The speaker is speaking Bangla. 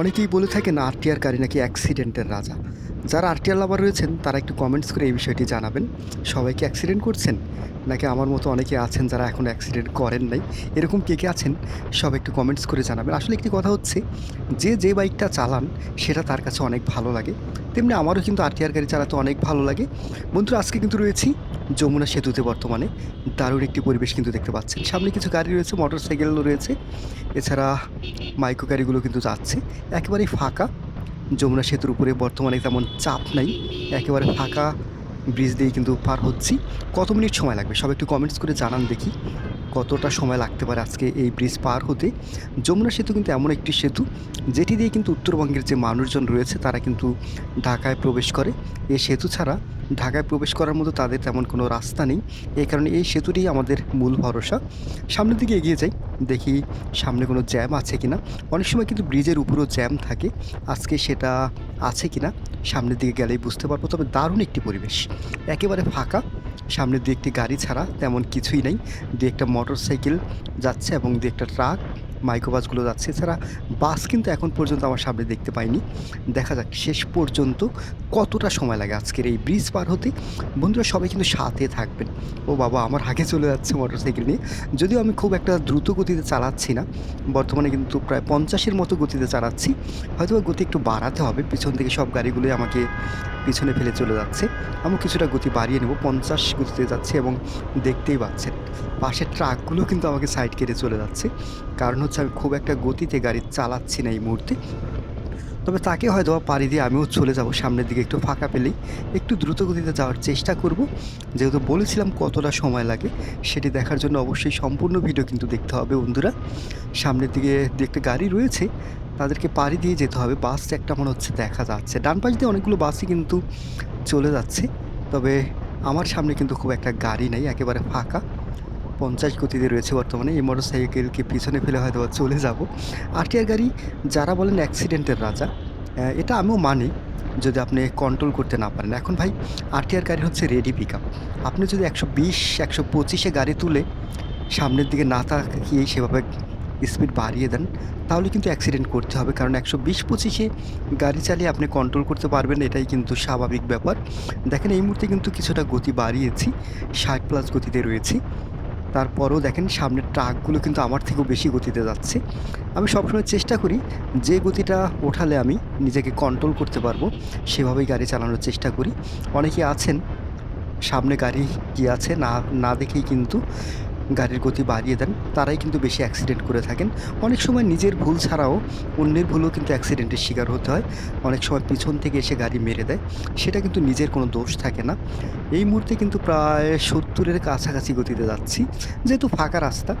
অনেকেই বলে থাকেন আরটিআর কারি নাকি অ্যাক্সিডেন্টের রাজা। যারা আরটিআর লাভার রয়েছেন, তারা একটু কমেন্টস করে এই বিষয়টি জানাবেন। সবাই কি অ্যাক্সিডেন্ট করছেন? নাকি আমার মতো অনেকে আছেন যারা এখন অ্যাক্সিডেন্ট করেন নাই? এরকম কে কে আছেন? সব একটু কমেন্টস করে জানাবেন। আসলে একটি কথা হচ্ছে, যে যে বাইকটা চালান, সেটা তার কাছে অনেক ভালো লাগে। তেমনি আমারও কিন্তু আরটিআর গাড়ি চালাতে অনেক ভালো লাগে। বন্ধুরা, আজকে কিন্তু রয়েছি যমুনা সেতুতে বর্তমানে। দারুণ একটি পরিবেশ কিন্তু দেখতে পাচ্ছেন। সামনে কিছু গাড়ি রয়েছে মোটর সাইকেলও রয়েছে। এছাড়া মাইক্রো গাড়িগুলো কিন্তু যাচ্ছে। একেবারেই ফাঁকা। যমুনা সেতুর উপরে বর্তমানে তেমন চাপ নাই। একেবারে ফাঁকা ব্রিজ দিয়ে কিন্তু পার হচ্ছি। কত মিনিট সময় লাগবে? সব একটু কমেন্টস করে জানান দেখি। কতটা সময় লাগতে পারে আজকে এই ব্রিজ পার হতে? যমুনা সেতু কিন্তু এমন একটি সেতু, যেটি দিয়ে কিন্তু উত্তরবঙ্গের যে মানুষজন রয়েছে তারা কিন্তু ঢাকায় প্রবেশ করে। এই সেতু ছাড়া ঢাকায় প্রবেশ করার মতো তাদের তেমন কোনো রাস্তা নেই। এই কারণে এই সেতুটি আমাদের মূল ভরসা। সামনের দিকে এগিয়ে যাই, দেখি সামনে কোনো জ্যাম আছে কি না অনেক সময় কিন্তু ব্রিজের উপরেও জ্যাম থাকে। আজকে সেটা আছে কিনা, সামনের দিকে গেলেই বুঝতে পারব। তবে দারুণ একটি পরিবেশ। একেবারে ফাঁকা সামনের দিকে একটি গাড়ি ছাড়া তেমন কিছুই নেই। দু একটা মোটর সাইকেল যাচ্ছে এবং দু একটা ট্রাক, মাইক্রোবাসগুলো যাচ্ছে। এছাড়া বাস কিন্তু এখন পর্যন্ত আমার সামনে দেখতে পাইনি। দেখা যাক শেষ পর্যন্ত কতটা সময় লাগে আজকের এই ব্রিজ পার হতে। বন্ধুরা, সবাই কিন্তু সাথে থাকবেন। ও বাবা, আমার আগে চলে যাচ্ছে মোটর সাইকেল নিয়ে। যদিও আমি খুব একটা দ্রুত গতিতে চালাচ্ছি না, বর্তমানে কিন্তু প্রায় পঞ্চাশের মতো গতিতে চালাচ্ছি। হয়তো গতি একটু বাড়াতে হবে, পিছন থেকে সব গাড়িগুলোই আমাকে পিছনে ফেলে চলে যাচ্ছে। আমি কিছুটা গতি বাড়িয়ে নেব, পঞ্চাশ গতিতে যাচ্ছে এবং দেখতেই পাচ্ছেন, পাশের ট্রাকগুলো কিন্তু আমাকে সাইড কেটে চলে যাচ্ছে। কারণ হচ্ছে আমি খুব একটা গতিতে গাড়ি চালাচ্ছি না এই মুহূর্তে। তবে তাকে হয়তো পাড়ি দিয়ে আমিও চলে যাব সামনের দিকে একটু ফাঁকা পেলেই। একটু দ্রুত গতিতে যাওয়ার চেষ্টা করব। যেহেতু বলেছিলাম কতটা সময় লাগে, সেটি দেখার জন্য অবশ্যই সম্পূর্ণ ভিডিও কিন্তু দেখতে হবে বন্ধুরা। সামনের দিকে দু একটা গাড়ি রয়েছে, তাদেরকে পাড়ি দিয়ে যেতে হবে। বাস একটা মনে হচ্ছে দেখা যাচ্ছে। ডান পাশ দিয়ে অনেকগুলো বাসই কিন্তু চলে যাচ্ছে। তবে আমার সামনে কিন্তু খুব একটা গাড়ি নেই, একেবারে ফাঁকা। পঞ্চাশ গতিতে রয়েছে বর্তমানে, এই মোটর সাইকেলকে পিছনে ফেলে হয়তো চলে যাব। আরটিআর গাড়ি যারা বলেন অ্যাক্সিডেন্টের রাজা এটা আমিও মানি যদি আপনি কন্ট্রোল করতে না পারেন। এখন ভাই আরটিআর গাড়ি হচ্ছে রেডি পিক আপ আপনি যদি একশো বিশ, একশো পঁচিশে গাড়ি তুলে সামনের দিকে না তাকিয়ে সেভাবে স্পিড বাড়িয়ে দেন, তাহলে কিন্তু অ্যাক্সিডেন্ট করতে হবে। কারণ একশো বিশ, পঁচিশে গাড়ি চালিয়ে আপনি কন্ট্রোল করতে পারবেন, এটাই কিন্তু স্বাভাবিক ব্যাপার। দেখেন এই মুহূর্তে কিন্তু কিছুটা গতি বাড়িয়েছি, ষাট প্লাস গতিতে রয়েছি। তারপরেও দেখেন সামনের ট্রাকগুলো কিন্তু আমার থেকেও বেশি গতিতে যাচ্ছে। আমি সবসময় চেষ্টা করি যে গতিটা ওঠালে আমি নিজেকে কন্ট্রোল করতে পারব, সেভাবেই গাড়ি চালানোর চেষ্টা করি। অনেকে আছেন, সামনে গাড়ি কি আছে, না না দেখেই কিন্তু গাড়ির গতি বাড়িয়ে দেন, তারাই কিন্তু বেশি অ্যাক্সিডেন্ট করে থাকেন। অনেক সময় নিজের ভুল ছাড়াও অন্যের ভুলও কিন্তু অ্যাক্সিডেন্টের শিকার হতে হয়। অনেক সময় পিছন থেকে এসে গাড়ি মেরে দেয়। সেটা কিন্তু নিজের কোনো দোষ থাকে না। এই মুহূর্তে কিন্তু প্রায় সত্তরের কাছাকাছি গতিতে যাচ্ছি। যেহেতু ফাঁকা রাস্তা